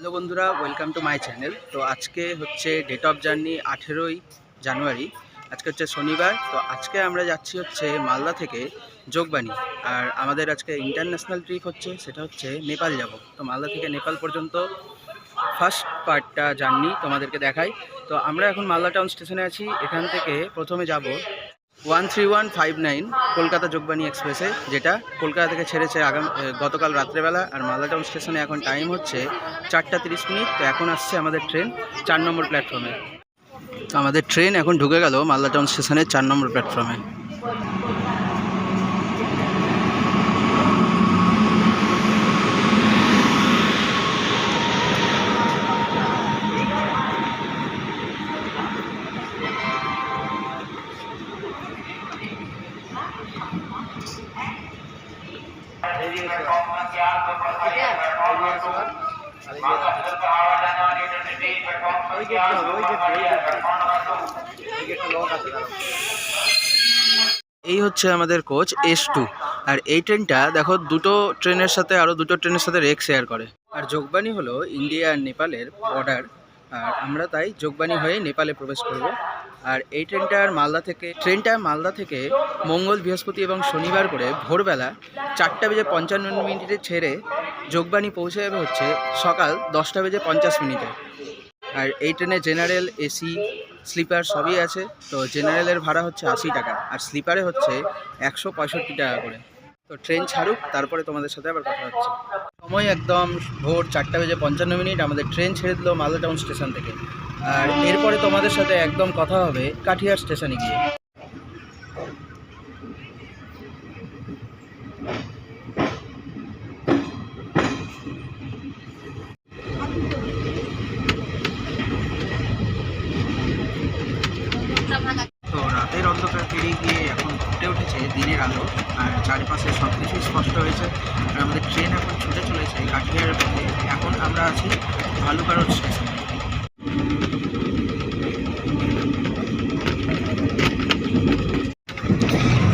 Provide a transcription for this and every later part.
Hello বন্ধুরা welcome to my channel তো আজকে হচ্ছে ডেট অফ জার্নি আঠেরোই জানুয়ারি। আজকে হচ্ছে শনিবার, তো আজকে আমরা যাচ্ছি হচ্ছে মালদা থেকে যোগবাণী। আর আমাদের আজকে ইন্টারন্যাশনাল ট্রিপ হচ্ছে, সেটা হচ্ছে নেপাল যাব। তো মালদা থেকে নেপাল পর্যন্ত ফার্স্ট পার্টটা জার্নি তোমাদেরকে দেখাই। তো আমরা এখন মালদা টাউন স্টেশনে আছি, এখান থেকে প্রথমে যাব one three one five nine Kolkata Jogbani এক্সপ্রেসে, যেটা কলকাতা থেকে ছেড়েছে আগাম গতকাল রাত্রেবেলা, আর মালদা টাউন স্টেশনে এখন টাইম হচ্ছে চারটা তিরিশ মিনিট, তো এখন আসছে আমাদের ট্রেন চার নম্বর প্ল্যাটফর্মে আমাদের ট্রেন এখন ঢুকে গেল মালদা টাউন স্টেশনের চার নম্বর প্ল্যাটফর্মে এই হচ্ছে আমাদের কোচ এস টু আর এই ট্রেনটা দেখো, দুটো ট্রেনের সাথে আরও দুটো ট্রেনের সাথে রেক শেয়ার করে। আর যোগবাণী হলো ইন্ডিয়া আর নেপালের বর্ডার আর আমরা তাই যোগবাণী হয়ে নেপালে প্রবেশ করব। আর এই ট্রেনটার মালদা থেকে, ট্রেনটা মালদা থেকে মঙ্গল বৃহস্পতি এবং শনিবার করে ভোরবেলা চারটা বেজে পঞ্চান্ন মিনিটে ছেড়ে যোগবাণী পৌঁছে যাবে হচ্ছে সকাল দশটা বেজে পঞ্চাশ মিনিটে। আর এই ট্রেনে জেনারেল এসি স্লিপার সবই আছে। তো জেনারেলের ভাড়া হচ্ছে আশি টাকা। আর স্লিপারে হচ্ছে একশো পঁয়ষট্টি টাকা করে। তো ট্রেন ছাড়ুক, তারপরে তোমাদের সাথে আবার কথা হচ্ছে। সময় একদম ভোর চারটা বেজে পঞ্চান্ন মিনিট, আমাদের ট্রেন ছেড়ে দিল মালদা টাউন স্টেশন থেকে। আর এরপরে তোমাদের সাথে একদম কথা হবে কাঠিয়ার স্টেশনে গিয়ে। আর চারিপাশে সব কিছুই স্পষ্ট হয়েছে। আর আমাদের ট্রেন এখন ছুটে চলেছে কাঠিয়ার এখন আমরা আছি ভালুকারোড স্টেশন।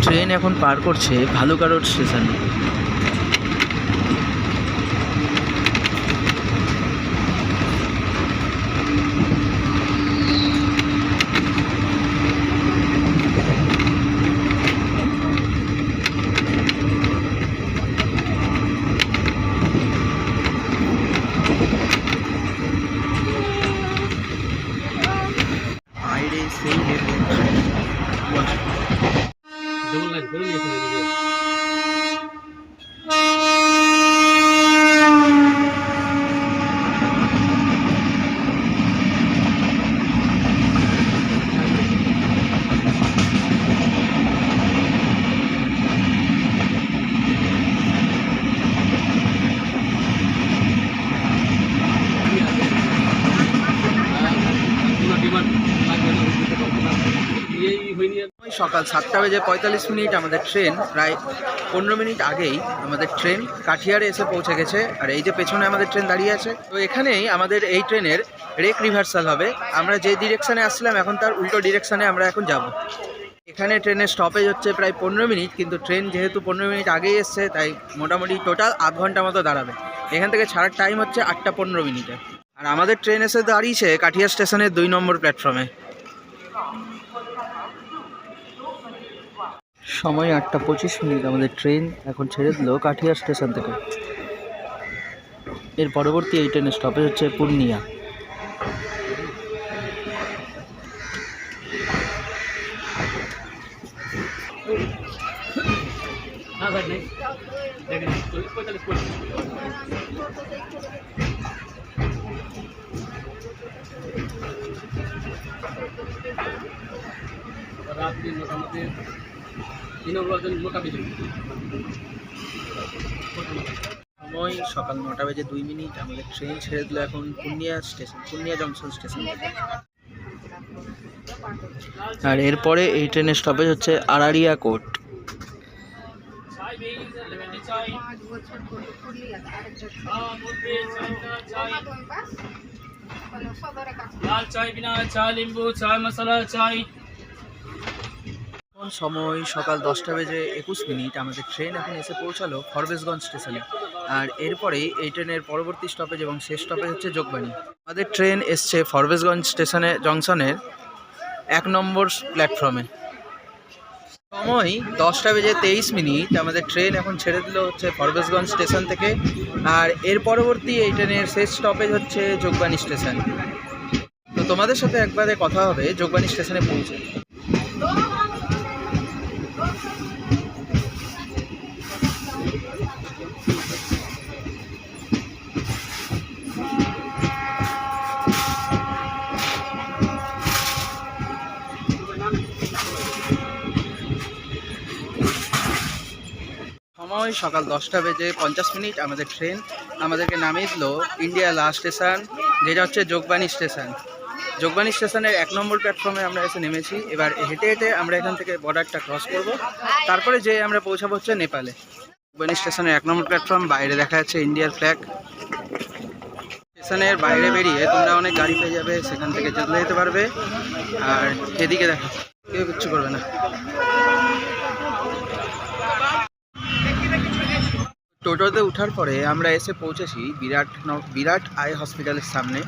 ট্রেন এখন পার করছে ভালুকারোড স্টেশন বাইরে সেই লেভেলের কুয়াশা। ডবল লাইন করে নিয়েছেন এদিকে কোনো ডিমান্ড লাগবে না এই হয়নি আর ওই সকাল সাতটা বেজে পঁয়তাল্লিশ মিনিট আমাদের ট্রেন, প্রায় পনেরো মিনিট আগেই আমাদের ট্রেন কাঠিয়ারে এসে পৌঁছে গেছে। আর এই যে পেছনে আমাদের ট্রেন দাঁড়িয়ে আছে, তো এখানেই আমাদের এই ট্রেনের রেক রিভার্সাল হবে। আমরা যে ডিরেকশানে আসছিলাম, এখন তার উল্টো ডিরেকশানে আমরা এখন যাব। এখানে ট্রেনের স্টপেজ হচ্ছে প্রায় পনেরো মিনিট, কিন্তু ট্রেন যেহেতু পনেরো মিনিট আগেই এসছে, তাই মোটামুটি টোটাল আধ ঘণ্টা মতো দাঁড়াবে। এখান থেকে ছাড়ার টাইম হচ্ছে আটটা পনেরো মিনিটে। আর আমাদের ট্রেন এসে দাঁড়িয়েছে কাঠিয়া স্টেশনের দুই নম্বর প্ল্যাটফর্মে সময় আটটা পঁচিশ মিনিট, আমাদের ট্রেন এখন ছেড়ে দিল কাঠিয়া স্টেশন থেকে। এর পরবর্তী এই ট্রেনের স্টপেজ হচ্ছে পূর্ণিয়া। রাত্রি মোটামুটি সময় সকাল নটা বেজে দুই মিনিট। আমাদের ট্রেন ছেড়ে দিল এখন Purnia station Purnia junction station. আর এরপরে এই ট্রেনের স্টপেজ হচ্ছে আরারিয়া কোর্ট। লাল চাই চা লিম্বু এখন সময় সকাল দশটা বেজে একুশ মিনিট, আমাদের ট্রেন এখন এসে পৌঁছালো ফরবেশগঞ্জ স্টেশনে আর এরপরে এই ট্রেনের পরবর্তী স্টপেজ এবং শেষ স্টপেজ হচ্ছে যোগবাণী আমাদের ট্রেন এসছে ফরবেশগঞ্জ স্টেশনে জংশনের এক নম্বর প্ল্যাটফর্মে সময় দশটা বেজে তেইশ মিনিট। আমাদের ট্রেন এখন ছেড়ে দিল হচ্ছে ফরবেশগঞ্জ স্টেশন থেকে। আর এর পরবর্তী এই ট্রেনের শেষ স্টপেজ হচ্ছে যোগবাণী স্টেশন। তো তোমাদের সাথে একবারে কথা হবে, যোগবাণী স্টেশনে পৌঁছে। সময় সকাল দশটা বেজে পঞ্চাশ মিনিট আমাদের ট্রেন আমাদেরকে নামিয়ে দিল ইন্ডিয়া লাস্ট স্টেশন যেটা হচ্ছে যোগবাণী স্টেশন যোগবাণী স্টেশনের এক নম্বর প্ল্যাটফর্মে আমরা এসে নেমেছি। এবার হেঁটে হেঁটে আমরা এখান থেকে বর্ডারটা ক্রস করব। তারপরে যে আমরা পৌঁছাবো হচ্ছে নেপালে। যোগবাণী স্টেশনের এক নম্বর প্ল্যাটফর্ম বাইরে দেখা যাচ্ছে ইন্ডিয়ার ফ্ল্যাগ স্টেশনের বাইরে বেরিয়ে তোমরা অনেক গাড়ি পেয়ে যাবে, সেখান থেকে যেতে যেতে পারবে। আর এদিকে দেখো, কেউ কিচ্ছু করবে না। টোটোতে ওঠার পরে আমরা এসে পৌঁছেছি বিরাট বিরাট আই হসপিটালের সামনে।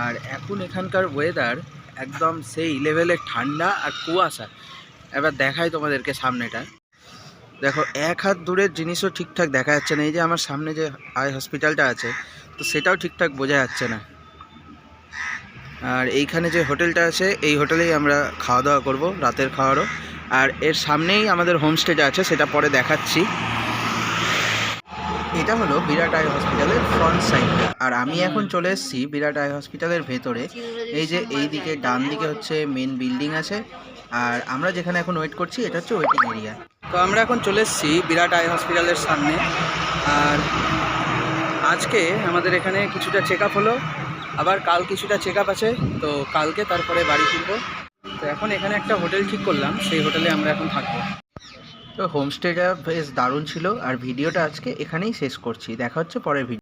আর এখন এখানকার ওয়েদার একদম সেই লেভেলের ঠান্ডা আর কুয়াশা। এবার দেখাই তোমাদেরকে সামনেটা। দেখো, এক হাত দূরের জিনিসও ঠিকঠাক দেখা যাচ্ছে না। এই যে আমার সামনে যে আই হসপিটালটা আছে, তো সেটাও ঠিকঠাক বোঝা যাচ্ছে না। আর এইখানে যে হোটেলটা আছে, এই হোটেলেই আমরা খাওয়া দাওয়া করব, রাতের খাওয়ারও। আর এর সামনেই আমাদের হোমস্টেটা আছে, সেটা পরে দেখাচ্ছি। এটা হলো বিরাট আই হসপিটালের ফ্রন্ট সাইডটা আর আমি এখন চলে এসেছি বিরাট আই হসপিটালের ভেতরে। এই যে এই দিকে ডান দিকে হচ্ছে মেন বিল্ডিং আছে। আর আমরা যেখানে এখন ওয়েট করছি, এটা হচ্ছে ওয়েটিং এরিয়া তো আমরা এখন চলে এসেছি বিরাট আই হসপিটালের সামনে। আর আজকে আমাদের এখানে কিছুটা চেক আপ হলো। আবার কাল কিছুটা চেক আপ আছে। তো কালকে তারপরে বাড়ি ফিরবো। তো এখন এখানে একটা হোটেল ঠিক করলাম। সেই হোটেলে আমরা এখন থাকব। তো হোমস্টেটা বেশ দারুণ ছিল, আর ভিডিওটা আজকে এখানেই শেষ করছি। দেখা হচ্ছে পরের ভিডিও